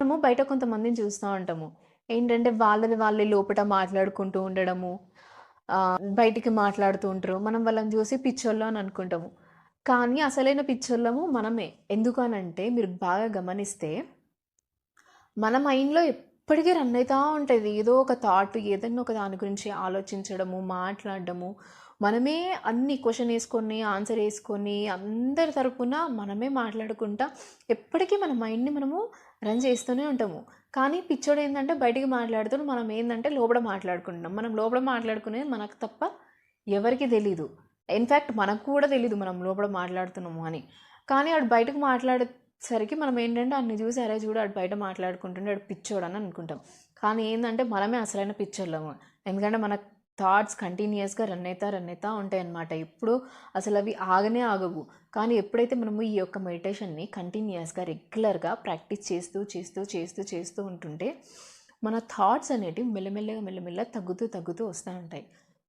మనము బయట కొంతమందిని చూస్తూ ఉంటాము. ఏంటంటే వాళ్ళని వాళ్ళే లోపల మాట్లాడుకుంటూ ఉండడము బయటికి మాట్లాడుతూ ఉంటారు. మనం వాళ్ళని చూసి పిచ్చోళ్ళు అని అనుకుంటాము. కానీ అసలైన పిచ్చోళ్ళము మనమే. ఎందుకనంటే మీరు బాగా గమనిస్తే మన మైండ్లో ఇప్పటికీ రన్ అవుతూ ఉంటుంది. ఏదో ఒక థాట్ ఏదైనా ఒక దాని గురించి ఆలోచించడము మాట్లాడడము. మనమే అన్ని క్వశ్చన్ వేసుకొని ఆన్సర్ వేసుకొని అందరి తరపున మనమే మాట్లాడుకుంటా ఎప్పటికీ మన మైండ్ని మనము రన్ చేస్తూనే ఉంటాము. కానీ పిచ్చోడు ఏంటంటే బయటికి మాట్లాడుతూ మనం ఏంటంటే లోపల మాట్లాడుకుంటున్నాం. మనం లోపల మాట్లాడుకునేది మనకు తప్ప ఎవరికి తెలీదు. ఇన్ఫ్యాక్ట్ మనకు కూడా తెలీదు మనం లోపల మాట్లాడుతున్నాము అని. కానీ వాడు బయటకు సరికి మనం ఏంటంటే అన్ని చూసి అరే చూడు అటు బయట మాట్లాడుకుంటుండే ఆడు పిచ్చోడు అని అనుకుంటాం. కానీ ఏంటంటే మనమే అసలైన పిచ్చోళ్ళము. ఎందుకంటే మన థాట్స్ కంటిన్యూస్గా రన్ అవుతా రన్ అవుతా ఉంటాయి అన్నమాట ఎప్పుడు అసలు అవి ఆగనే ఆగవు. కానీ ఎప్పుడైతే మనము ఈ యొక్క మెడిటేషన్ని కంటిన్యూస్గా రెగ్యులర్గా ప్రాక్టీస్ చేస్తూ చేస్తూ చేస్తూ చేస్తూ ఉంటుంటే మన థాట్స్ అనేటివి మెల్లమెల్లగా మెల్లమెల్ల తగ్గుతూ తగ్గుతూ వస్తూ ఉంటాయి.